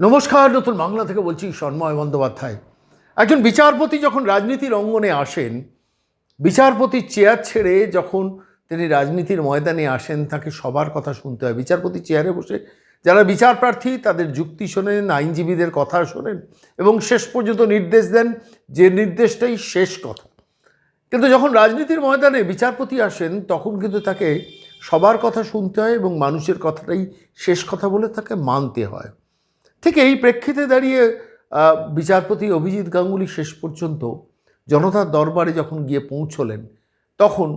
নমস্কার, নতুন বাংলা থেকে বলছি সন্ময় বন্দ্যোপাধ্যায়। একজন বিচারপতি যখন রাজনীতির অঙ্গনে আসেন, বিচারপতির চেয়ার ছেড়ে যখন তিনি রাজনীতির ময়দানে আসেন, তাকে সবার কথা শুনতে হয়। বিচারপতি চেয়ারে বসে যারা বিচার প্রার্থী, তাদের যুক্তি শোনেন, আইনজীবীদের কথা শোনেন এবং শেষ পর্যন্ত নির্দেশ দেন যে নির্দেশটাই শেষ কথা। কিন্তু যখন রাজনীতির ময়দানে বিচারপতি আসেন, তখন কিন্তু তাকে সবার কথা শুনতে হয় এবং মানুষের কথাটাই শেষ কথা বলে তাকে মানতে হয়। ঠিক এই প্রেক্ষিতে দাঁড়িয়ে বিচারপতি অভিজিৎ গাঙ্গুলি শেষ পর্যন্ত জনতার দরবারে যখন গিয়ে পৌঁছলেন, তখন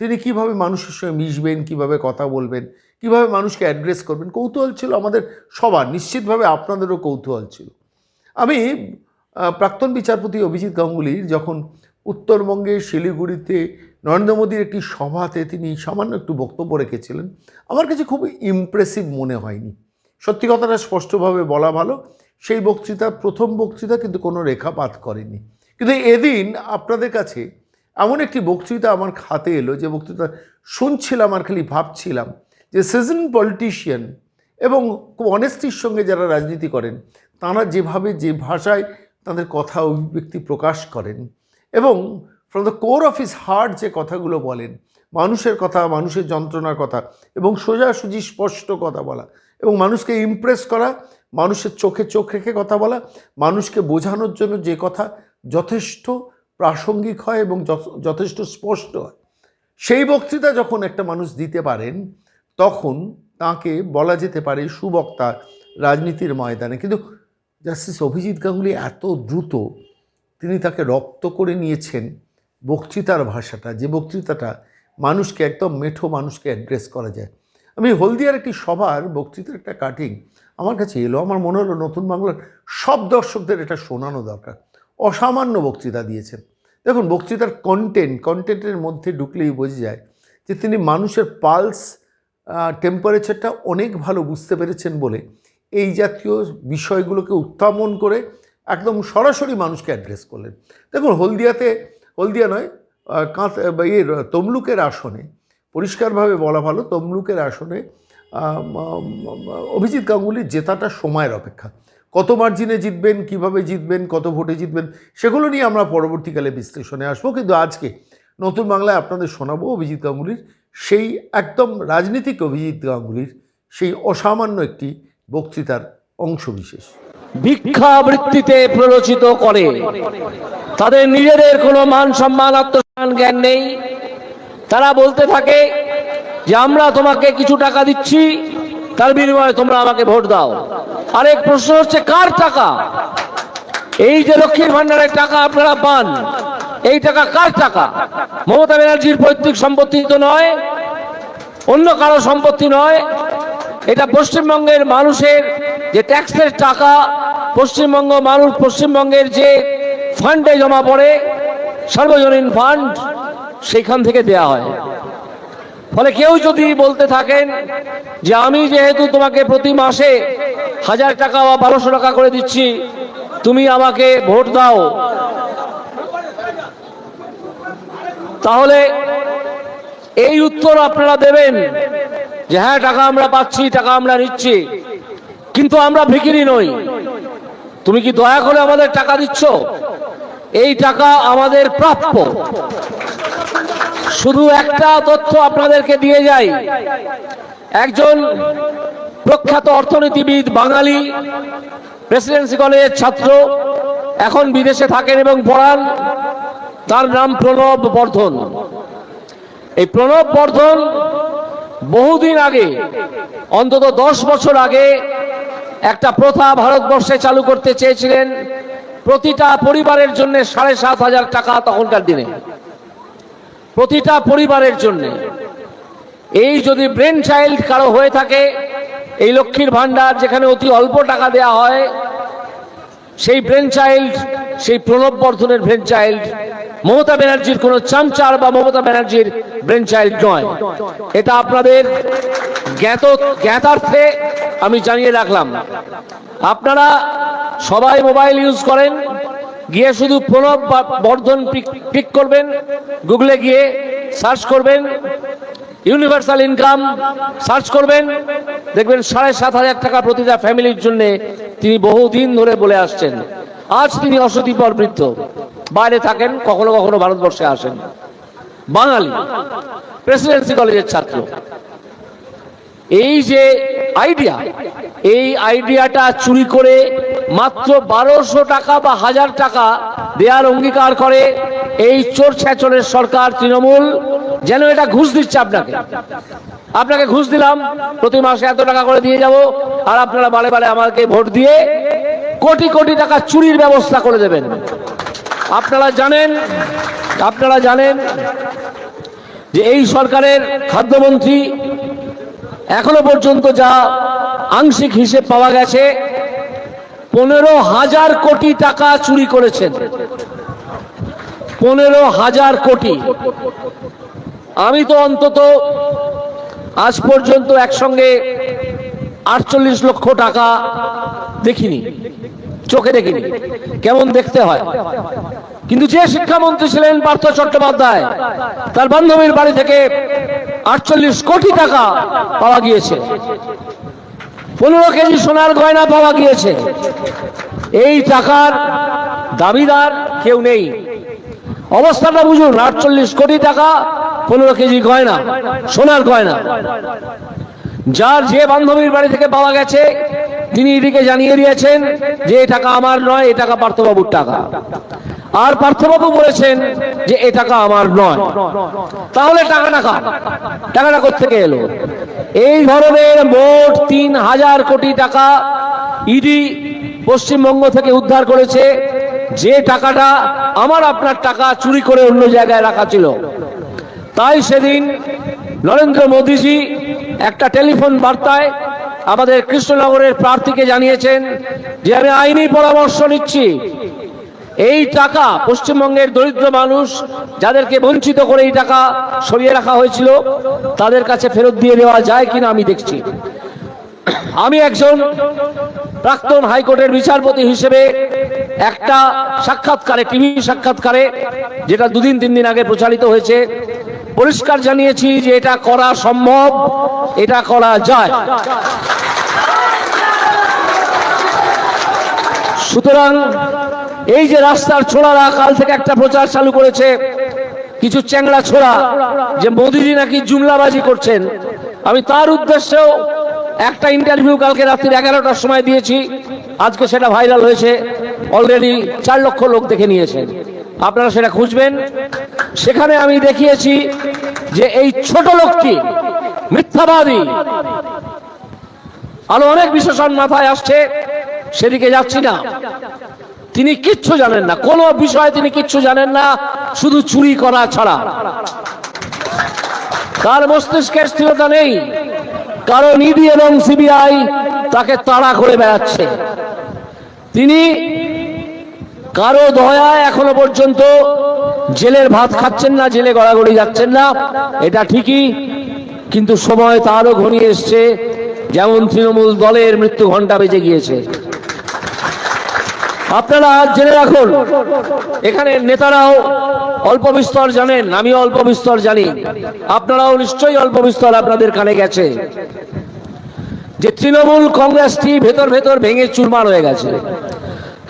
তিনি কীভাবে মানুষের সঙ্গে মিশবেন, কীভাবে কথা বলবেন, কীভাবে মানুষকে অ্যাড্রেস করবেন, কৌতূহল ছিল আমাদের সবার, নিশ্চিতভাবে আপনাদেরও কৌতূহল ছিল। আমি প্রাক্তন বিচারপতি অভিজিৎ গাঙ্গুলির যখন উত্তরবঙ্গে শিলিগুড়িতে নরেন্দ্র মোদীর একটি সভাতে তিনি সামান্য একটু বক্তব্য রেখেছিলেন, আমার কাছে খুব ইমপ্রেসিভ মনে হয়নি। সত্যি কথাটা স্পষ্টভাবে বলা ভালো। সেই বক্তৃতা, প্রথম বক্তৃতা কিন্তু কোনো রেখাপাত করেনি। কিন্তু এদিন আপনাদের কাছে এমন একটি বক্তৃতা আমার খাতে এলো যে বক্তৃতা শুনছিলাম আর খালি ভাবছিলাম যে সিজন পলিটিশিয়ান এবং খুব অনেস্টির সঙ্গে যারা রাজনীতি করেন, তারা যেভাবে যে ভাষায় তাদের কথা, অভিব্যক্তি প্রকাশ করেন এবং from the core of his heart যে কথাগুলো বলেন, মানুষের কথা, মানুষের যন্ত্রণার কথা এবং সোজাসুজি স্পষ্ট কথা বলা এবং মানুষকে ইমপ্রেস করা, মানুষের চোখে চোখ রেখে কথা বলা, মানুষকে বোঝানোর জন্য যে কথা যথেষ্ট প্রাসঙ্গিক হয় এবং যথেষ্ট স্পষ্ট হয়। সেই বক্তৃতা যখন একটা মানুষ দিতে পারেন, তখন তাকে বলা যেতে পারে সুবক্তা রাজনীতির ময়দানে। কিন্তু জাস্টিস অভিজিৎ গাঙ্গুলি এত দ্রুত তিনি তাকে রপ্ত করে নিয়েছেন বক্তৃতার ভাষাটা, যে বক্তৃতাটা মানুষকে, একদম মেঠো মানুষকে অ্যাড্রেস করা যায়। আমি হলদিয়ার একটি সভার বক্তৃতার একটা কাটিং আমার কাছে এলো। আমার মনে হলো নতুন বাংলার সব দর্শকদের এটা শোনানো দরকার। অসামান্য বক্তৃতা দিয়েছেন। দেখুন, বক্তৃতার কন্টেন্ট কন্টেন্টের মধ্যে ঢুকলেই বোঝা যায় যে তিনি মানুষের পালস টেম্পারেচারটা অনেক ভালো বুঝতে পেরেছেন বলে এই জাতীয় বিষয়গুলোকে উত্থাপন করে একদম সরাসরি মানুষকে অ্যাড্রেস করলেন। দেখুন, হলদিয়াতে, হলদিয়া নয় কাঁথ ইয়ের তমলুকের আসনে পরিষ্কারভাবে বলা ভালো, তমলুকের আসনে অভিজিৎ গাঙ্গুলির জেতাটা সময়ের অপেক্ষা। কত মার্জিনে জিতবেন, কীভাবে জিতবেন, কত ভোটে জিতবেন, সেগুলো নিয়ে আমরা পরবর্তীকালে বিশ্লেষণে আসব। কিন্তু আজকে নতুন বাংলায় আপনাদের শোনাবো অভিজিৎ গাঙ্গুলির সেই একদম রাজনীতিক অভিজিৎ গাঙ্গুলির সেই অসামান্য একটি বক্তৃতার অংশবিশেষ। ভিক্ষাবৃত্তিতে প্ররোচিত করে। তাদের নিজেদের কোনো মান সম্মান, আত্মসম্মান, জ্ঞান নেই। তারা বলতে থাকে যে আমরা তোমাকে কিছু টাকা দিচ্ছি, তার বিনিময়ে তোমরা আমাকে ভোট দাও। আরেক প্রশ্ন হচ্ছে, কার টাকা? এই যে লক্ষ্মীর ভান্ডারের টাকা আপনারা পান, এই টাকা কার টাকা? মমতা ব্যানার্জির পৈতৃক সম্পত্তি তো নয়, অন্য কারও সম্পত্তি নয়, এটা পশ্চিমবঙ্গের মানুষের যে ট্যাক্সের টাকা, পশ্চিমবঙ্গ মানুষ, পশ্চিমবঙ্গের যে ফান্ডে জমা পড়ে, সার্বজনীন ফান্ড সেইখান থেকে দেয়া হয়। ফলে কেউ যদি বলতে থাকেন যে আমি যেহেতু তোমাকে প্রতি মাসে হাজার টাকা বা বারোশো টাকা করে দিচ্ছি, তুমি আমাকে ভোট দাও। তাহলে এই উত্তর আপনারা দেবেন যে হ্যাঁ টাকা আমরা পাচ্ছি, টাকা আমরা নিচ্ছি, কিন্তু আমরা ভিকিরি নই। তুমি কি দয়া করে আমাদের টাকা দিচ্ছ? এই টাকা আমাদের প্রাপ্য। শুধু একটা তথ্য আপনাদেরকে দিয়ে যাই। একজন প্রখ্যাত অর্থনীতিবিদ, বাঙালি, প্রেসিডেন্সি কলেজের ছাত্র, এখন বিদেশে থাকেন এবং পড়ান। তার নাম প্রণব বর্ধন। এই প্রণব বর্ধন বহুদিন আগে, অন্তত দশ বছর আগে, একটা প্রথা ভারতবর্ষে চালু করতে চেয়েছিলেন। প্রতিটা পরিবারের জন্য সাড়ে সাত হাজার টাকা তখনকার দিনে। প্রতিটা পরিবারের জন্য। এই যদি ব্রেন চাইল্ড কারও হয়ে থাকে, এই লক্ষ্মীর ভান্ডার যেখানে অতি অল্প টাকা দেয়া হয়, সেই ব্রেন চাইল্ড সেই প্রণব বর্ধনের ব্রেন চাইল্ড মমতা ব্যানার্জির কোনো চামচার বা মমতা ব্যানার্জির ব্রেন চাইল্ড নয়। এটা আপনাদের জ্ঞাত, জ্ঞাতার্থে আমি জানিয়ে রাখলাম। আপনারা সবাই মোবাইল ইউজ করেন। গিয়ে শুধু প্রণব বর্ধন ক্লিক করবেন গুগলে গিয়ে সার্চ করবেন ইউনিভার্সাল ইনকাম সার্চ করবেন, দেখবেন সাড়ে সাত হাজার টাকা প্রতিটা ফ্যামিলির জন্য তিনি বহুদিন ধরে বলে আসছেন। আজ তিনি অসতিপর বৃদ্ধ। বাইরে থাকেন, কখনো কখনো ভারতবর্ষে আসেন। বাঙালি প্রেসিডেন্সি কলেজের ছাত্র। এই যে আইডিয়া এই আইডিয়াটা চুরি করে মাত্র বারোশো টাকা বা হাজার টাকা দেওয়ার অঙ্গীকার করে এই চোর ছেচরের সরকার তৃণমূল। যেন এটা ঘুষ দিচ্ছে আপনাকে। আপনাকে ঘুষ দিলাম, প্রতি মাসে এত টাকা করে দিয়ে যাব, আর আপনারা বারে বারে আমাকে ভোট দিয়ে কোটি কোটি টাকা চুরির ব্যবস্থা করে দেবেন। আপনারা জানেন আপনারা জানেন যে এই সরকারের খাদ্যমন্ত্রী এখনও পর্যন্ত যা আংশিক হিসেব পাওয়া গেছে, পনেরো হাজার কোটি টাকা চুরি করেছেন। পনেরো হাজার কোটি। আমি তো অন্তত আজ পর্যন্ত একসঙ্গে আটচল্লিশ লক্ষ টাকা দেখিনি, চোখে দেখিনি। কেমন দেখতে হয়? কিন্তু যে শিক্ষামন্ত্রী ছিলেন পার্থ চট্টোপাধ্যায়, তার বান্ধবীর বাড়ি থেকে আটচল্লিশ কোটি টাকা পাওয়া গিয়েছে। পনেরো কেজি সোনার গয়না পাওয়া গিয়েছে। এই টাকার দাবিদার কেউ নেই। অবস্থাটা বুঝুন, আটচল্লিশ কোটি টাকা, পনেরো কেজি গয়না, সোনার গয়না। যার যে বান্ধবীর বাড়ি থেকে পাওয়া গেছে, তিনি এদিকে জানিয়ে দিয়েছেন যে এই টাকা আমার নয় এই টাকা পার্থবাবুর টাকা। আর পার্থবাবু বলেছেন যে এই টাকা আমার নয়। তাহলে টাকাটা কার? টাকাটা কোথেকে এলো? এই ধরনের মোট তিন হাজার কোটি টাকা ইডি পশ্চিমবঙ্গ থেকে উদ্ধার করেছে। যে টাকাটা আমার আপনার টাকা চুরি করে অন্য জায়গায় রাখা ছিল। তাই সেদিন নরেন্দ্র মোদীজি একটা টেলিফোন বার্তায় আমাদের কৃষ্ণনগরের প্রার্থীকে জানিয়েছেন যে, আমি আইনি পরামর্শ নিচ্ছি। এই টাকা পশ্চিমবঙ্গের দরিদ্র মানুষ যাদেরকে বঞ্চিত করে এই টাকা সরিয়ে রাখা হয়েছিল, তাদের কাছে ফেরত দিয়ে দেওয়া যায় কিনা আমি দেখছি। আমি একজন প্রাক্তন হাইকোর্টের বিচারপতি হিসেবে একটা সাক্ষাৎকারে, টিভি সাক্ষাৎকারে, যেটা দুদিন, তিন দিন আগে প্রচারিত হয়েছে, পরিষ্কার জানিয়েছি যে এটা করা সম্ভব, এটা করা যায়। সুতরাং এই যে রাস্তার ছোড়ারা কাল থেকে একটা প্রচার চালু করেছে, কিছু চ্যাংড়া ছোড়া, যে মোদিজি নাকি জুমলাবাজি করছেন। আমি তার উদ্দেশ্যেও একটা ইন্টারভিউ কালকে রাত্রি এগারোটার সময় দিয়েছি, আজকে সেটা ভাইরাল হয়েছে অলরেডি চার লক্ষ লোক দেখে নিয়েছেন আপনারা সেটা খুঁজবেন। সেখানে আমি দেখিয়েছি যে এই ছোট লোকটি মিথ্যাবাদী। আরও অনেক বিশেষণ মাথায় আসছে, সেদিকে যাচ্ছি না। তিনি কিচ্ছু জানেন না। কোনো বিষয়ে তিনি কিচ্ছু জানেন না। শুধু চুরি করা ছাড়া। তার মস্তিষ্কের স্থিরতা নেই। কারণ ইডি এবং সিবিআই তাকে তাড়া করে বেড়াচ্ছে। তিনি কারও দয়ায় এখনও পর্যন্ত জেলের ভাত খাচ্ছেন না, জেলে গড়াগড়ি যাচ্ছেন না। এটা ঠিকই। কিন্তু সময় তারও ঘনিয়ে এসছে। যেমন তৃণমূল দলের মৃত্যু ঘণ্টা বেজে গিয়েছে। আপনারা আজ জেনে রাখুন। এখানে নেতারাও অল্প বিস্তর জানেন, আমিও অল্প বিস্তর জানি। আপনারাও নিশ্চয়ই অল্প বিস্তর আপনাদের কানে গেছে। যে তৃণমূল কংগ্রেসটি ভেতর ভেতর ভেঙে চুরমার হয়ে গেছে।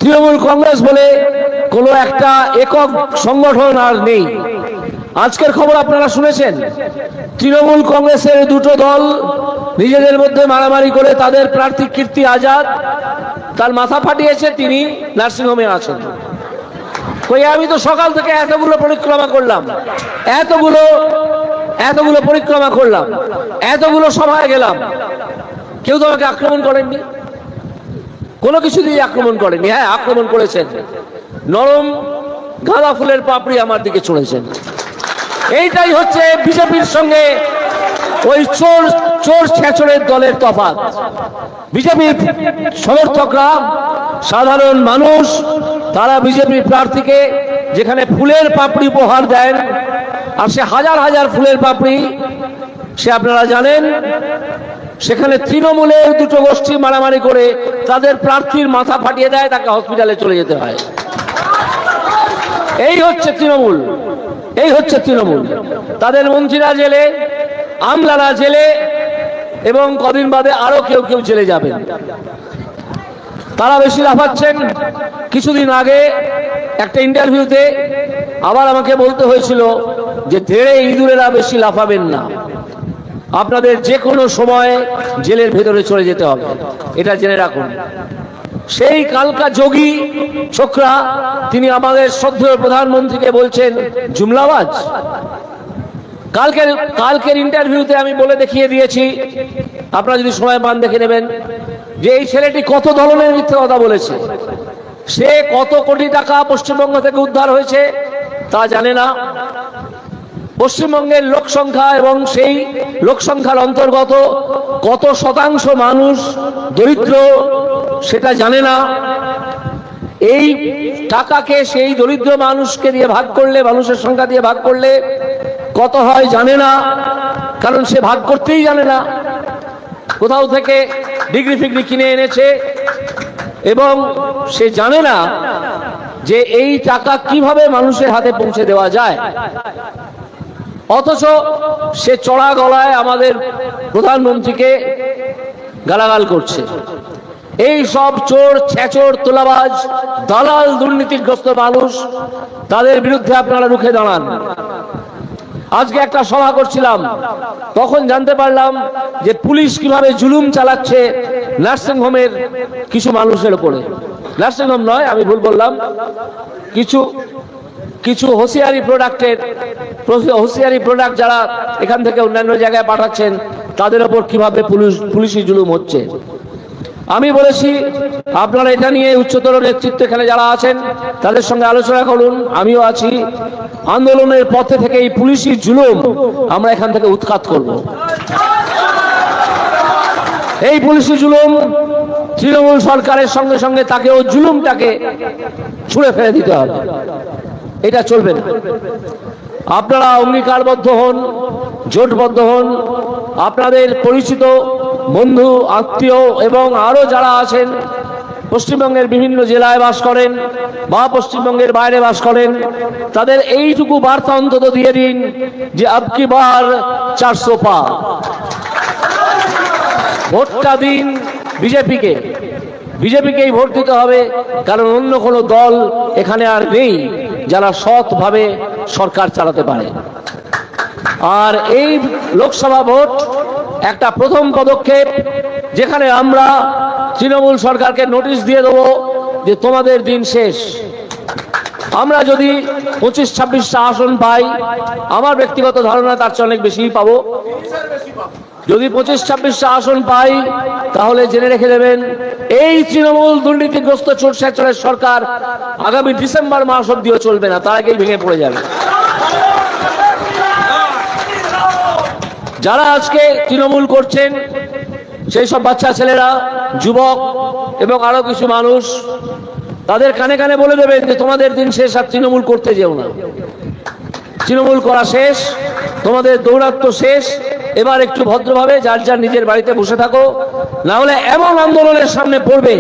তৃণমূল কংগ্রেস বলে কোনো একটা একক সংগঠন আর নেই। আজকের খবর আপনারা শুনেছেন। তৃণমূল কংগ্রেসের দুটো দল নিজেদের মধ্যে মারামারি করে তাদের প্রার্থী কীর্তি আজাদ তার মাথা ফাটিয়েছে, তিনি নার্সিংহোমে আছেন। কই, আমি তো সকাল থেকে এতগুলো পরিক্রমা করলাম, এতগুলো এতগুলো পরিক্রমা করলাম, এতগুলো সভায় গেলাম। কেউ তো আমাকে আক্রমণ করেননি? কোনো কিছু দিয়ে আক্রমণ করেনি হ্যাঁ আক্রমণ করেছেন। নরম গাঁদা ফুলের পাপড়ি আমার দিকে ছড়েছেন। এইটাই হচ্ছে বিজেপির সঙ্গে ওই চোর চোর ছেচরের দলের তফাৎ। বিজেপির সমর্থকরা, সাধারণ মানুষ, তারা বিজেপির প্রার্থীকে যেখানে ফুলের পাপড়ি উপহার দেন, আর সে হাজার হাজার ফুলের পাপড়ি, সে আপনারা জানেন, সেখানে তৃণমূলের দুটো গোষ্ঠী মারামারি করে তাদের প্রার্থীর মাথা ফাটিয়ে দেয়, তাকে হসপিটালে চলে যেতে হয়। এই হচ্ছে তৃণমূল, এই হচ্ছে তৃণমূল। তাদের মন্ত্রীরা জেলে আমলারা জেলে এবং কদিন বাদে আরও কেউ কেউ জেলে যাবেন। তারা বেশি লাফাচ্ছেন। কিছুদিন আগে একটা ইন্টারভিউতে আবার আমাকে বলতে হয়েছিল যে ধেড়ে ইঁদুরেরা বেশি লাফাবেন না। আপনাদের যে কোনো সময় জেলের ভেতরে চলে যেতে হবে। এটা জেনে রাখুন। সেই কালকা যোগী ছোকরা, তিনি আমাদের শ্রদ্ধেয় প্রধানমন্ত্রীকে বলছেন, জুমলাবাজ কালকের কালকের ইন্টারভিউতে আমি বলে দেখিয়ে দিয়েছি। আপনারা যদি সময় পান, দেখে নেবেন যে এই ছেলেটি কত ধরনের মিথ্যে কথা বলেছে। সে কত কোটি টাকা পশ্চিমবঙ্গ থেকে উদ্ধার হয়েছে তা জানে না। পশ্চিমবঙ্গের লোক সংখ্যা এবং সেই লোক সংখ্যার অন্তর্গত কত শতাংশ মানুষ দরিদ্র, সেটা জানে না। এই টাকাকে সেই দরিদ্র মানুষকে দিয়ে ভাগ করলে, মানুষের সংখ্যা দিয়ে ভাগ করলে কত হয় জানে না, কারণ সে ভাগ করতেই জানে না। কোথাও থেকে ডিগ্রি ফিগ্রি কিনে এনেছে এবং সে জানে না যে এই টাকা কীভাবে মানুষের হাতে পৌঁছে দেওয়া যায়। অথচ সে চড়া গলায় আমাদের প্রধানমন্ত্রীকে গালাগাল করছে। এই সব চোর ছেচোর তোলাবাজ, দালাল, দুর্নীতিগ্রস্ত মানুষ, তাদের বিরুদ্ধে আপনারা রুখে দাঁড়ান। আজকে একটা সভা করছিলাম। তখন জানতে পারলাম যে পুলিশ কীভাবে জুলুম চালাচ্ছে নার্সিং হোমের কিছু মানুষের উপরে। নার্সিং হোম নয়, আমি ভুল বললাম। কিছু কিছু হোসিয়ারি প্রোডাক্টের হোসিয়ারি প্রোডাক্ট যারা এখান থেকে অন্যান্য জায়গায় পাঠাচ্ছেন, তাদের ওপর কীভাবে পুলিশ, পুলিশি জুলুম হচ্ছে? আমি বলেছি, আপনারা এটা নিয়ে উচ্চতর নেতৃত্ব এখানে যারা আছেন, তাদের সঙ্গে আলোচনা করুন, আমিও আছি। আন্দোলনের পথে থেকে এই পুলিশি জুলুম আমরা এখান থেকে উৎখাত করব। এই পুলিশি জুলুম তৃণমূল সরকারের সঙ্গে সঙ্গে তাকেও জুলুমটাকে ছুঁড়ে ফেলে দিতে হবে। এটা চলবে না। আপনারা অঙ্গীকারবদ্ধ হন, জোটবদ্ধ হন, আপনাদের পরিচিত বন্ধু, আত্মীয় এবং আরও যারা আছেন, পশ্চিমবঙ্গের বিভিন্ন জেলায় বাস করেন বা পশ্চিমবঙ্গের বাইরে বাস করেন, তাদের এইটুকু বার্তা অন্তত দিয়ে দিন যে আবকি বার চারশো পা। ভোটটা দিন বিজেপিকে। বিজেপিকেই ভোট দিতে হবে, কারণ অন্য কোনো দল এখানে আর নেই যারা সৎভাবে সরকার চালাতে পারে। আর এই লোকসভা ভোট একটা প্রথম পদক্ষেপ, যেখানে আমরা তৃণমূল সরকারকে নোটিশ দিয়ে দেবো যে তোমাদের দিন শেষ। আমরা যদি পঁচিশ ছাব্বিশটা আসন পাই, আমার ব্যক্তিগত ধারণা তার চেয়ে অনেক বেশিই পাবো। যদি পঁচিশ ছাব্বিশটা আসন পাই, তাহলে জেনে রেখে দেবেন, এই তৃণমূল দুর্নীতিগ্রস্ত চোর সরকার আগামী ডিসেম্বর মাস অব্দিও চলবে না, তার আগেই ভেঙে পড়ে যাবে। যারা আজকে তৃণমূল করছেন, সেই সব বাচ্চা ছেলেরা, যুবক এবং আরও কিছু মানুষ, তাদের কানে কানে বলে দেবেন যে তোমাদের দিন শেষ আর তৃণমূল করতে যেও না। তৃণমূল করা শেষ, তোমাদের দৌরাত্ম শেষ, এবার একটু ভদ্রভাবে যার যার নিজের বাড়িতে বসে থাকো, না হলে এমন আন্দোলনের সামনে পড়বে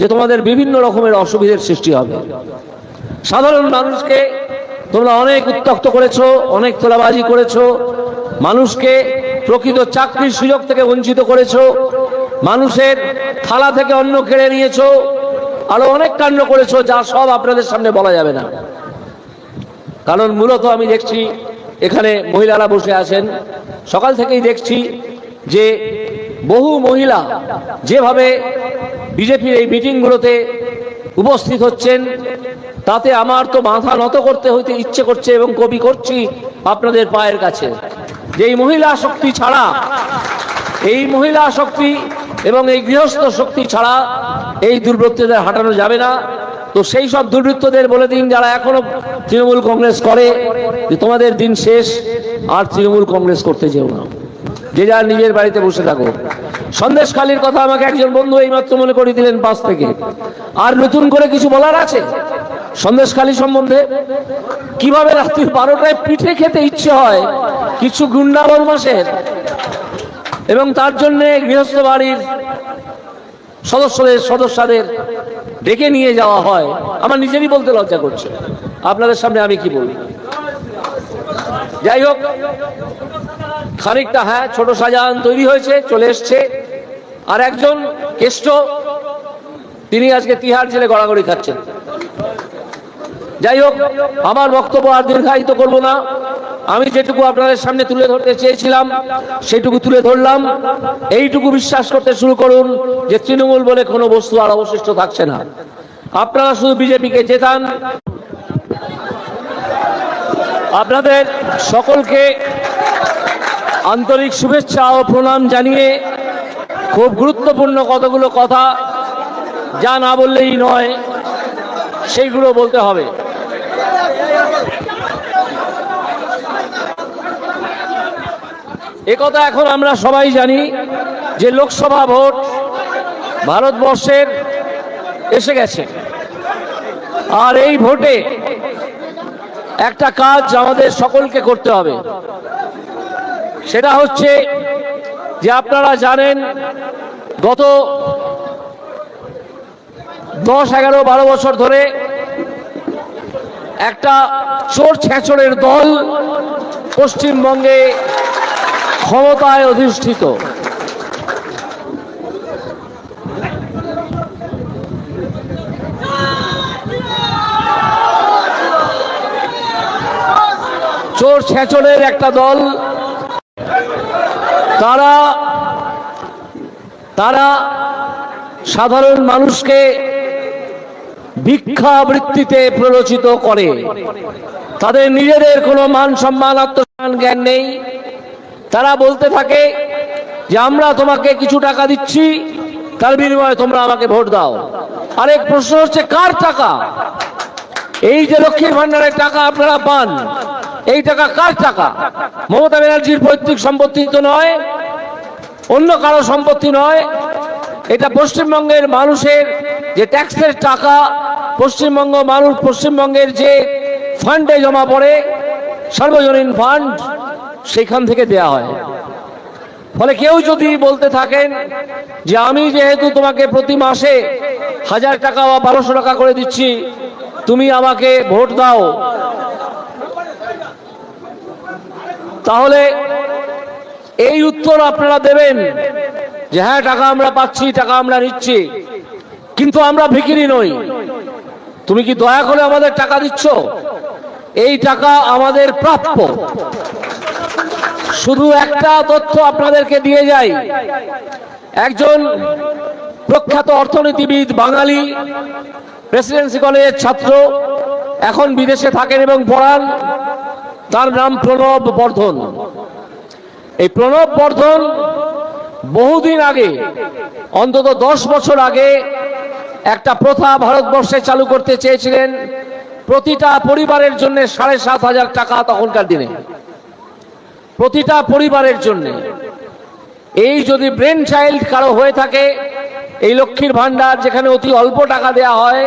যে তোমাদের বিভিন্ন রকমের অসুবিধের সৃষ্টি হবে। সাধারণ মানুষকে তোমরা অনেক উত্তক্ত করেছ, অনেক তোলাবাজি করেছ মানুষকে প্রকৃত চাকরির সুযোগ থেকে বঞ্চিত করেছ, মানুষের থালা থেকে অন্ন কেড়ে নিয়েছো, আরও অনেক কাণ্ড করেছ যা সব আপনাদের সামনে বলা যাবে না। কারণ মূলত আমি দেখছি এখানে মহিলারা বসে আছেন। সকাল থেকেই দেখছি যে বহু মহিলা যেভাবে বিজেপির এই মিটিংগুলোতে উপস্থিত হচ্ছেন, তাতে আমার তো মাথা নত করতে হইতে ইচ্ছে করছে এবং কবি করছি আপনাদের পায়ের কাছে। যে এই মহিলা শক্তি ছাড়া, এই মহিলা শক্তি এবং এই গৃহস্থ শক্তি ছাড়া এই দুর্বৃত্তদের হাঁটানো যাবে না। তো সেই সব দুর্বৃত্তদের বলে দিন যারা এখনও তৃণমূল কংগ্রেস করে যে তোমাদের দিন শেষ, আর তৃণমূল কংগ্রেস করতে যেও না। যে যার নিজের বাড়িতে বসে থাকো। সন্দেশখালীর কথা আমাকে একজন বন্ধু এইমাত্র মনে করিয়ে দিলেন পাশ থেকে। আর নতুন করে কিছু বলার আছে? সন্দেশখালী সম্বন্ধে কীভাবে রাত্রি বারোটায় পিঠে খেতে ইচ্ছে হয় কিছু গুন্ডা বদমাসের এবং তার জন্য গৃহস্থ বাড়ির সদস্যদের সদস্যদের ডেকে নিয়ে যাওয়া হয়। আমার নিজেরই বলতে লজ্জা করছে। আপনাদের সামনে আমি কি বলি? যাই হোক, খানিকটা হ্যাঁ ছোট শাহজাহান তৈরি হয়েছে, চলে এসছে। আর একজন কেষ্ট, তিনি আজকে তিহার জেলে গড়াগড়ি খাচ্ছেন। যাই হোক, আমার বক্তব্য আর দীর্ঘায়িত করব না। আমি যেটুকু আপনাদের সামনে তুলে ধরতে চেয়েছিলাম, সেটুকু তুলে ধরলাম। এইটুকু বিশ্বাস করতে শুরু করুন যে তৃণমূল বলে কোনো বস্তু আর অবশিষ্ট থাকছে না। আপনারা শুধু বিজেপিকে জেতান আপনাদের সকলকে আন্তরিক শুভেচ্ছা ও প্রণাম জানিয়ে খুব গুরুত্বপূর্ণ কতগুলো কথা যা না বললেই নয়, সেইগুলো বলতে হবে। একথা এখন আমরা সবাই জানি যে লোকসভা ভোট ভারতবর্ষের এসে গেছে। আর এই ভোটে একটা কাজ আমাদের সকলকে করতে হবে। সেটা হচ্ছে যে আপনারা জানেন, গত দশ, এগারো, বারো বছর ধরে একটা চোর ছেঁচড়ের দল পশ্চিমবঙ্গে ক্ষমতায় অধিষ্ঠিত। চোর ছেঁচড়ের একটা দল, তারা তারা সাধারণ মানুষকে ভিক্ষাবৃত্তিতে প্ররোচিত করে। তাদের নিজেদের কোনো মান সম্মান, আত্মসম্মান, জ্ঞান নেই। তারা বলতে থাকে যে, আমরা তোমাকে কিছু টাকা দিচ্ছি, তার বিনিময়ে তোমরা আমাকে ভোট দাও। আরেক প্রশ্ন হচ্ছে, কার টাকা? এই যে লক্ষ্মীর ভান্ডারের টাকা আপনারা পান, এই টাকা কার টাকা? মমতা ব্যানার্জির পৈতৃক সম্পত্তি তো নয়, অন্য কারও সম্পত্তি নয়, এটা পশ্চিমবঙ্গের মানুষের যে ট্যাক্সের টাকা পশ্চিমবঙ্গ, মানুষ পশ্চিমবঙ্গের যে ফান্ডে জমা পড়ে, সর্বজনীন ফান্ড সেখান থেকে দেয়া হয়। ফলে কেউ যদি বলতে থাকেন যে আমি যেহেতু তোমাকে প্রতি মাসে হাজার টাকা বা বারোশো টাকা করে দিচ্ছি, তুমি আমাকে ভোট দাও, তাহলে এই উত্তর আপনারা দেবেন যে হ্যাঁ টাকা আমরা পাচ্ছি, টাকা আমরা নিচ্ছি। কিন্তু আমরা ভিকিরি নই। তুমি কি দয়া করে আমাদের টাকা দিচ্ছ? এই টাকা আমাদের প্রাপ্য। শুধু একটা তথ্য আপনাদেরকে দিয়ে যাই। একজন প্রখ্যাত অর্থনীতিবিদ, বাঙালি, প্রেসিডেন্সি কলেজের ছাত্র, এখন বিদেশে থাকেন এবং পড়ান। তার নাম প্রণব বর্ধন। এই প্রণব বর্ধন বহুদিন আগে, অন্তত দশ বছর আগে, একটা প্রথা ভারতবর্ষে চালু করতে চেয়েছিলেন। প্রতিটা পরিবারের জন্য সাড়ে সাত হাজার টাকা তখনকার দিনে। প্রতিটা পরিবারের জন্য। এই যদি ব্রেন চাইল্ড কারও হয়ে থাকে, এই লক্ষ্মীর ভান্ডার যেখানে অতি অল্প টাকা দেয়া হয়,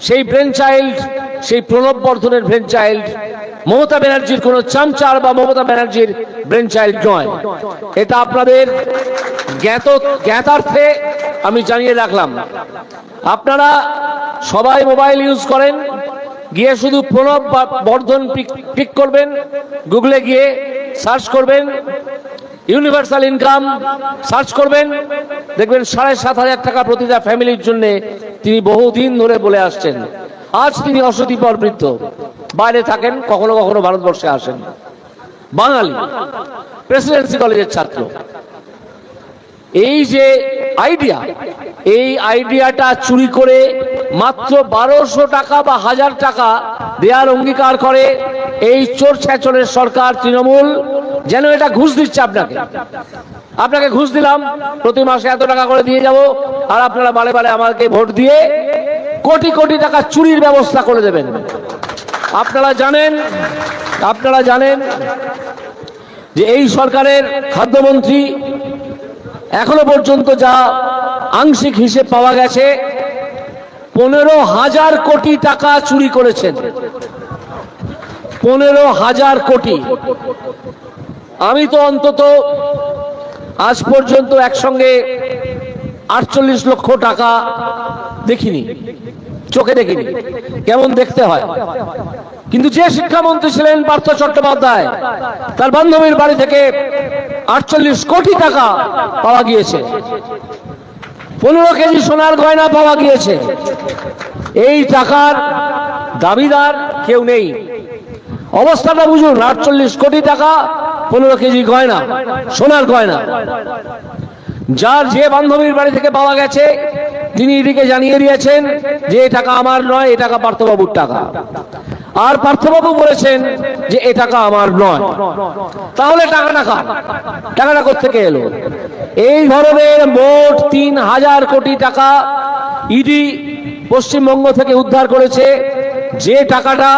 সেই ব্রেন চাইল্ড সেই প্রণব বর্ধনের ব্রেন চাইল্ড মমতা ব্যানার্জির কোনো চামচার বা মমতা ব্যানার্জির ব্রেন চাইল্ড নয়। এটা আপনাদের জ্ঞাত, জ্ঞাতার্থে আমি জানিয়ে রাখলাম। আপনারা সবাই মোবাইল ইউজ করেন, গিয়ে শুধু প্রণব বর্ধন ক্লিক করবেন, গুগলে গিয়ে সার্চ করবেন ইউনিভার্সাল ইনকাম সার্চ করবেন, দেখবেন সাড়ে সাত হাজার টাকা প্রতিটা ফ্যামিলির জন্য তিনি বহুদিন ধরে বলে আসছেন। আজ তিনি অসতিপর বৃদ্ধ। বাইরে থাকেন, কখনো কখনো ভারতবর্ষে আসেন। বাঙালি প্রেসিডেন্সি কলেজের ছাত্র। এই যে আইডিয়া এই আইডিয়াটা চুরি করে মাত্র বারোশো টাকা বা হাজার টাকা দেওয়ার অঙ্গীকার করে এই চোর ছেচরের সরকার তৃণমূল। যেন এটা ঘুষ দিচ্ছে আপনাকে। আপনাকে ঘুষ দিলাম, প্রতি মাসে এত টাকা করে দিয়ে যাব, আর আপনারা বারে বারে আমাকে ভোট দিয়ে কোটি কোটি টাকা চুরির ব্যবস্থা করে দেবেন। আপনারা জানেন আপনারা জানেন যে এই সরকারের খাদ্যমন্ত্রী এখনও পর্যন্ত যা আংশিক হিসেব পাওয়া গেছে, পনেরো হাজার কোটি টাকা চুরি করেছেন। পনেরো হাজার কোটি। আমি তো অন্তত আজ পর্যন্ত একসঙ্গে আটচল্লিশ লক্ষ টাকা দেখিনি। চোখে দেখিনি। কেমন দেখতে হয়? কিন্তু যে শিক্ষামন্ত্রী ছিলেন পার্থ চট্টোপাধ্যায়, তার বান্ধবীর বাড়ি থেকে আটচল্লিশ কোটি টাকা পাওয়া গিয়েছে। পনেরো কেজি সোনার গয়না পাওয়া গিয়েছে। এই টাকার দাবিদার কেউ নেই। অবস্থাটা বুঝুন, আটচল্লিশ কোটি টাকা, পনেরো কেজি গয়না, সোনার গয়না। যার যে বান্ধবীর বাড়ি থেকে পাওয়া গেছে তিনি এদিকে জানিয়ে দিয়েছেন যে এ টাকা আমার নয়, এ টাকা পার্থবাবুর টাকা। আর পার্থবাবু বলেছেন যে এ টাকা আমার নয়। তাহলে টাকাটা কার? টাকাটা কোথেকে এলো? এই ধরনের মোট তিন হাজার কোটি টাকা ইডি পশ্চিমবঙ্গ থেকে উদ্ধার করেছে। যে টাকাটা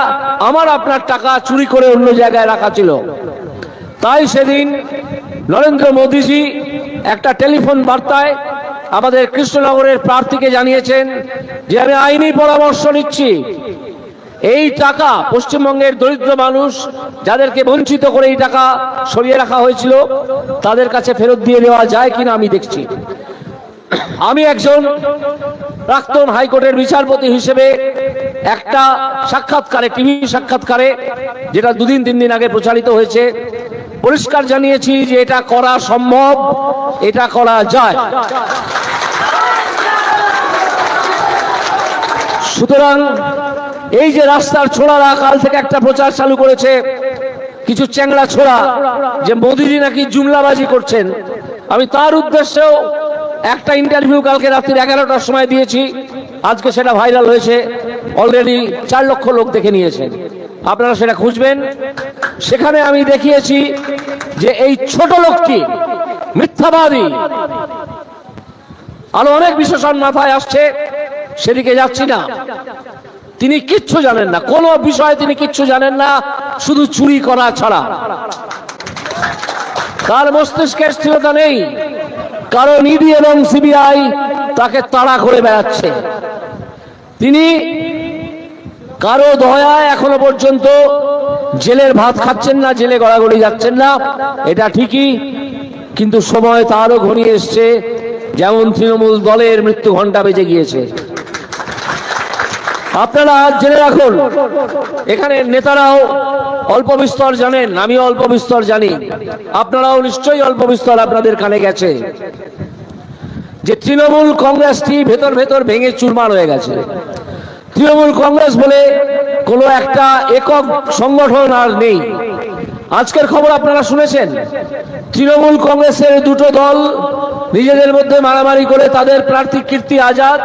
আমার আপনার টাকা চুরি করে অন্য জায়গায় রাখা ছিল। তাই সেদিন নরেন্দ্র মোদীজি একটা টেলিফোন বার্তায় আমাদের কৃষ্ণনগরের প্রার্থীকে জানিয়েছেন যে আমি আইনি পরামর্শ নিচ্ছি। এই টাকা পশ্চিমবঙ্গের দরিদ্র মানুষ যাদেরকে বঞ্চিত করে এই টাকা সরিয়ে রাখা হয়েছিল, তাদের কাছে ফেরত দিয়ে দেওয়া যায় কিনা আমি দেখছি। আমি একজন প্রাক্তন হাইকোর্টের বিচারপতি হিসেবে একটা সাক্ষাৎকারে, টিভি সাক্ষাৎকারে, যেটা দুদিন, তিন দিন আগে প্রচারিত হয়েছে, পরিষ্কার জানিয়েছি যে এটা করা সম্ভব, এটা করা যায়। সুতরাং এই যে রাস্তার ছোড়ারা কাল থেকে একটা প্রচার চালু করেছে, কিছু চ্যাংড়া ছোড়া, যে মোদিজি নাকি জুমলাবাজি করছেন। আমি তার উদ্দেশ্যেও একটা ইন্টারভিউ কালকে রাত্রি এগারোটার সময় দিয়েছি। আজকে সেটা ভাইরাল হয়েছে। অলরেডি চার লক্ষ লোক দেখে নিয়েছেন আপনারা সেটা খুঁজবেন। সেখানে আমি দেখিয়েছি যে এই ছোট লোকটি মিথ্যাবাদী। আরও অনেক বিশেষণ মাথায় আসছে। সেদিকে যাচ্ছি না। তিনি কিচ্ছু জানেন না। কোনো বিষয়ে তিনি কিচ্ছু জানেন না। শুধু চুরি করা ছাড়া। তার মস্তিষ্কের স্থিরতা নেই। কারণ ইডি এবং সিবিআই তাকে তাড়া করে বেড়াচ্ছে। তিনি কারও দয়ায় এখনও পর্যন্ত জেলের ভাত খাচ্ছেন না, জেলে গড়াগড়ি যাচ্ছেন না। এটা ঠিকই। কিন্তু সময় তারও ঘনিয়ে এসছে। যেমন তৃণমূল দলের মৃত্যু ঘণ্টা বেজে গিয়েছে। আপনারা আজ জেনে রাখুন। এখানে নেতারাও অল্প বিস্তর জানেন আমিও অল্প বিস্তর জানি। আপনারাও নিশ্চয়ই অল্প বিস্তর আপনাদের কানে গেছে। যে তৃণমূল কংগ্রেসটি ভেতর ভেতর ভেঙে চুরমার হয়ে গেছে। তৃণমূল কংগ্রেস বলে কোনো একটা একক সংগঠন আর নেই। আজকের খবর আপনারা শুনেছেন। তৃণমূল কংগ্রেসের দুটো দল নিজেদের মধ্যে মারামারি করে তাদের প্রার্থী কীর্তি আজাদ,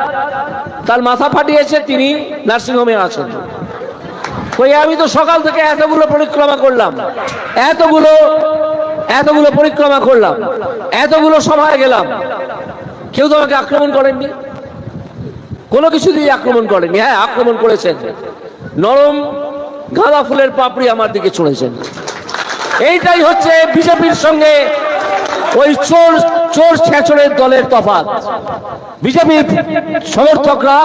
তার মাথা ফাটিয়েছে তিনি, নার্সিংহোমে আছেন। কই, আমি তো সকাল থেকে এতগুলো পরিক্রমা করলাম, এতগুলো এতগুলো পরিক্রমা করলাম, এতগুলো সভায় গেলাম। কেউ তো আমাকে আক্রমণ করেননি? কোনো কিছু দিয়ে আক্রমণ করেনি হ্যাঁ আক্রমণ করেছেন। নরম গাঁদা ফুলের পাপড়ি আমার দিকে ছুঁড়েছেন। এইটাই হচ্ছে বিজেপির সঙ্গে ওই চোর চোর ছেঁচড়ের দলের তফাৎ। বিজেপির সমর্থকরা,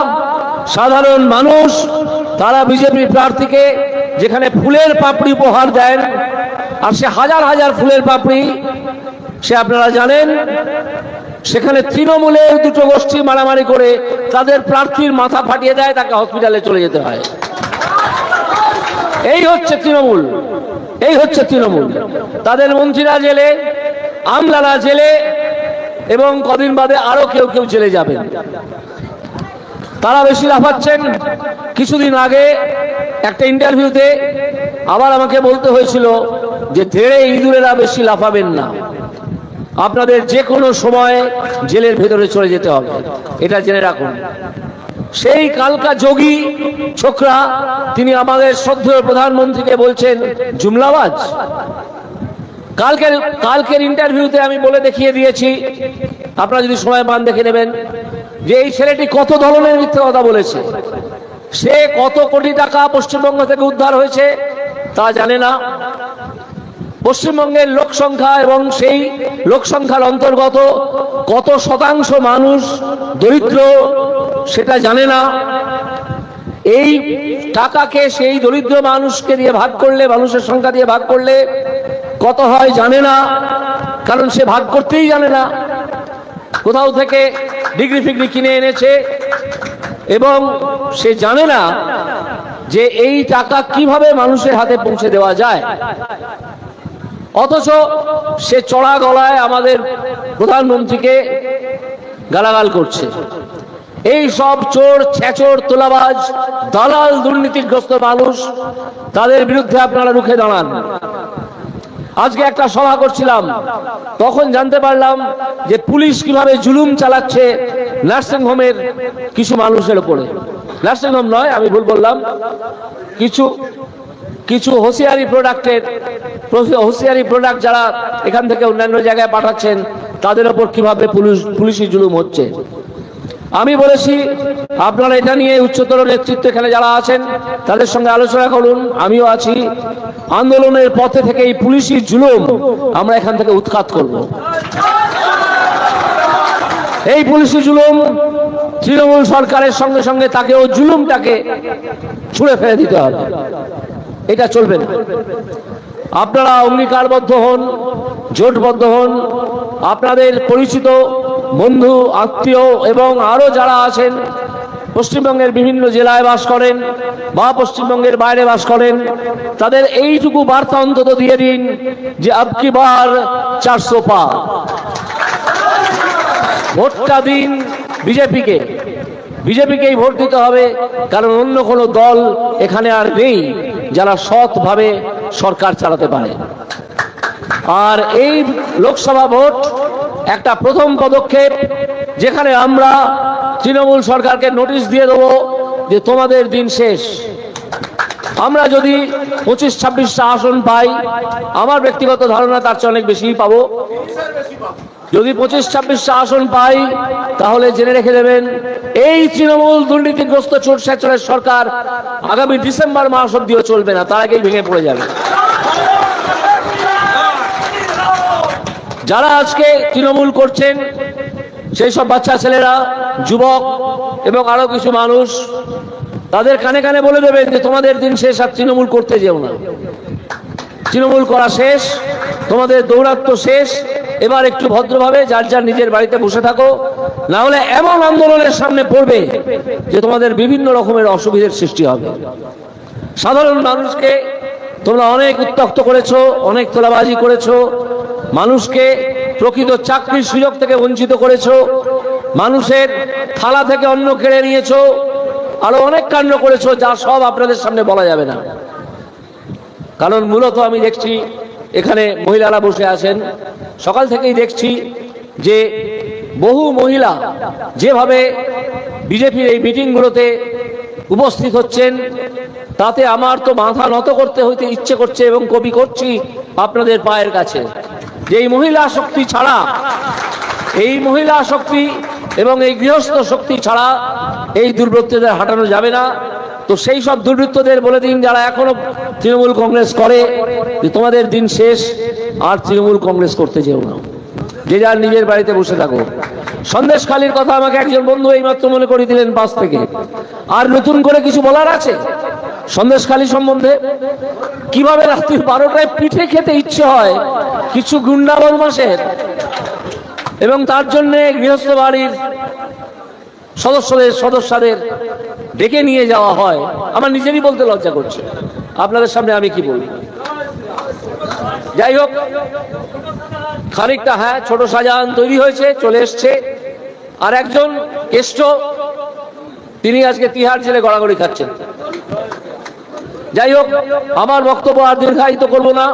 সাধারণ মানুষ, তারা বিজেপি প্রার্থীকে যেখানে ফুলের পাপড়ি উপহার দেন, আর সে হাজার হাজার ফুলের পাপড়ি, সে আপনারা জানেন, সেখানে তৃণমূলের দুটো গোষ্ঠী মারামারি করে তাদের প্রার্থীর মাথা ফাটিয়ে দেয়, তাকে হসপিটালে চলে যেতে হয়। এই হচ্ছে তৃণমূল। এই হচ্ছে তৃণমূল। তাদের মন্ত্রীরা জেলে, আমলারা জেলে, এবং কদিন বাদে আরও কেউ কেউ জেলে যাবেন তারা বেশি লাফাচ্ছেন। কিছুদিন আগে একটা ইন্টারভিউতে আবার আমাকে বলতে হয়েছিল যে ধেড়ে ইঁদুরেরা বেশি লাফাবেন না। আপনাদের যে কোনো সময় জেলের ভেতরে চলে যেতে হবে। এটা জেনে রাখুন। সেই কালকা যোগী ছোকরা, তিনি আমাদের শ্রদ্ধেয় প্রধানমন্ত্রীকে বলছেন, জুমলাবাজ, কালকের কালকের ইন্টারভিউতে আমি বলে দেখিয়ে দিয়েছি, আপনারা যদি সময় পান দেখে নেবেন, যে এই ছেলেটি কত ধরনের মিথ্যে কথা বলেছে। সে কত কোটি টাকা পশ্চিমবঙ্গ থেকে উদ্ধার হয়েছে, তা জানে না। পশ্চিমবঙ্গের লোক সংখ্যা এবং সেই লোক সংখ্যার অন্তর্গত কত শতাংশ মানুষ দরিদ্র সেটা জানে না। এই টাকাকে সেই দরিদ্র মানুষকে দিয়ে ভাগ করলে, মানুষের সংখ্যা দিয়ে ভাগ করলে কত হয় জানে না, কারণ সে ভাগ করতেই জানে না। কোথাও থেকে ডিগ্রি ফিগ্রি কিনে এনেছে এবং সে জানে না যে এই টাকা কীভাবে মানুষের হাতে পৌঁছে দেওয়া যায়। অথচ সে চড়া গলায় আমাদের প্রধানমন্ত্রীকে গালাগাল করছে। এই সব চোর, ছেচোর, তোলাবাজ, দালাল, দুর্নীতিগ্রস্ত মানুষ, তাদের বিরুদ্ধে আপনারা রুখে দাঁড়ান। আজকে একটা সভা করছিলাম, তখন জানতে পারলাম যে পুলিশ কীভাবে জুলুম চালাচ্ছে নার্সিং হোমের কিছু মানুষের উপরে। নার্সিং হোম নয়, আমি ভুল বললাম। কিছু কিছু হোসিয়ারি প্রোডাক্টের হোসিয়ারি প্রোডাক্ট যারা এখান থেকে অন্যান্য জায়গায় পাঠাচ্ছেন, তাদের ওপর কীভাবে পুলিশ, পুলিশি জুলুম হচ্ছে? আমি বলেছি, আপনারা এটা নিয়ে উচ্চতর নেতৃত্ব এখানে যারা আছেন, তাদের সঙ্গে আলোচনা করুন, আমিও আছি। আন্দোলনের পথে থেকে এই পুলিশি জুলুম আমরা এখান থেকে উৎখাত করব। এই পুলিশি জুলুম তৃণমূল সরকারের সঙ্গে সঙ্গে তাকেও জুলুমটাকে ছুঁড়ে ফেলে দিতে হবে। এটা চলবে না। আপনারা অঙ্গীকারবদ্ধ হন, জোটবদ্ধ হন, আপনাদের পরিচিত বন্ধু, আত্মীয় এবং আরও যারা আছেন, পশ্চিমবঙ্গের বিভিন্ন জেলায় বাস করেন বা পশ্চিমবঙ্গের বাইরে বাস করেন, তাদের এইটুকু বার্তা অন্তত দিয়ে দিন যে আবকি বার চারশো পা ভোটটা দিন বিজেপিকে। বিজেপিকেই ভোট দিতে হবে, কারণ অন্য কোনো দল এখানে আর নেই যারা সৎভাবে সরকার চালাতে পারে। আর এই লোকসভা ভোট একটা প্রথম পদক্ষেপ, যেখানে আমরা তৃণমূল সরকারকে নোটিশ দিয়ে দেবো যে তোমাদের দিন শেষ। আমরা যদি পঁচিশ ছাব্বিশটা আসন পাই, আমার ব্যক্তিগত ধারণা তার চেয়ে অনেক বেশি পাবো। যদি পঁচিশ ছাব্বিশটা আসন পাই, তাহলে জেনে রেখে দেবেন, এই তৃণমূল দুর্নীতিগ্রস্ত চোট সরকার আগামী ডিসেম্বর মাস অব্দিও চলবে না, তার আগেই ভেঙে পড়ে যাবে। যারা আজকে তৃণমূল করছেন, সেই সব বাচ্চা ছেলেরা, যুবক এবং আরও কিছু মানুষ, তাদের কানে কানে বলে দেবেন যে তোমাদের দিন শেষ আর তৃণমূল করতে যেও না। তৃণমূল করা শেষ, তোমাদের দৌরাত্ম শেষ, এবার একটু ভদ্রভাবে যার যার নিজের বাড়িতে বসে থাকো, না হলে এমন আন্দোলনের সামনে পড়বে যে তোমাদের বিভিন্ন রকমের অসুবিধের সৃষ্টি হবে। সাধারণ মানুষকে তোমরা অনেক উত্তক্ত করেছ, অনেক তোলাবাজি করেছ মানুষকে প্রকৃত চাকরির সুযোগ থেকে বঞ্চিত করেছ, মানুষের থালা থেকে অন্ন কেড়ে নিয়েছো, আরও অনেক কাণ্ড করেছ যা সব আপনাদের সামনে বলা যাবে না। কারণ মূলত আমি দেখছি এখানে মহিলারা বসে আছেন। সকাল থেকেই দেখছি যে বহু মহিলা যেভাবে বিজেপির এই মিটিংগুলোতে উপস্থিত হচ্ছেন, তাতে আমার তো মাথা নত করতে হইতে ইচ্ছে করছে এবং কবি করছি আপনাদের পায়ের কাছে। যে এই মহিলা শক্তি ছাড়া, এই মহিলা শক্তি এবং এই গৃহস্থ শক্তি ছাড়া এই দুর্বৃত্তদের হাঁটানো যাবে না। তো সেই সব দুর্বৃত্তদের বলে দিন যারা এখনও তৃণমূল কংগ্রেস করে যে তোমাদের দিন শেষ, আর তৃণমূল কংগ্রেস করতে যেও না। যে যার নিজের বাড়িতে বসে থাকো। সন্দেশখালীর কথা আমাকে একজন বন্ধু এইমাত্র মনে করে দিলেন পাশ থেকে। আর নতুন করে কিছু বলার আছে? সন্দেশখালী সম্বন্ধে কীভাবে রাত্রি বারোটায় পিঠে খেতে ইচ্ছে হয় কিছু গুন্ডা বদমাসের এবং তার জন্য গৃহস্থ বাড়ির সদস্যদের সদস্যদের ডেকে নিয়ে যাওয়া হয়। আমার নিজেরই বলতে লজ্জা করছে। আপনাদের সামনে আমি কি বলি যাই হোক, খানিকটা হ্যাঁ ছোট সাজান তৈরি হয়েছে, চলে এসছে। আর একজন কেষ্ট, তিনি আজকে তিহার জেলে গড়াগড়ি খাচ্ছেন। যাই হোক, আমার বক্তব্য আর দীর্ঘায়িত করব না।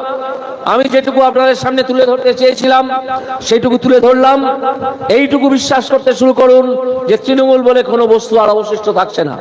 আমি যেটুকু আপনাদের সামনে তুলে ধরতে চেয়েছিলাম সেটুকু তুলে ধরলাম। এইটুকু বিশ্বাস করতে শুরু করুন যে তৃণমূল বলে কোনো বস্তু আর অবশিষ্ট থাকছে না।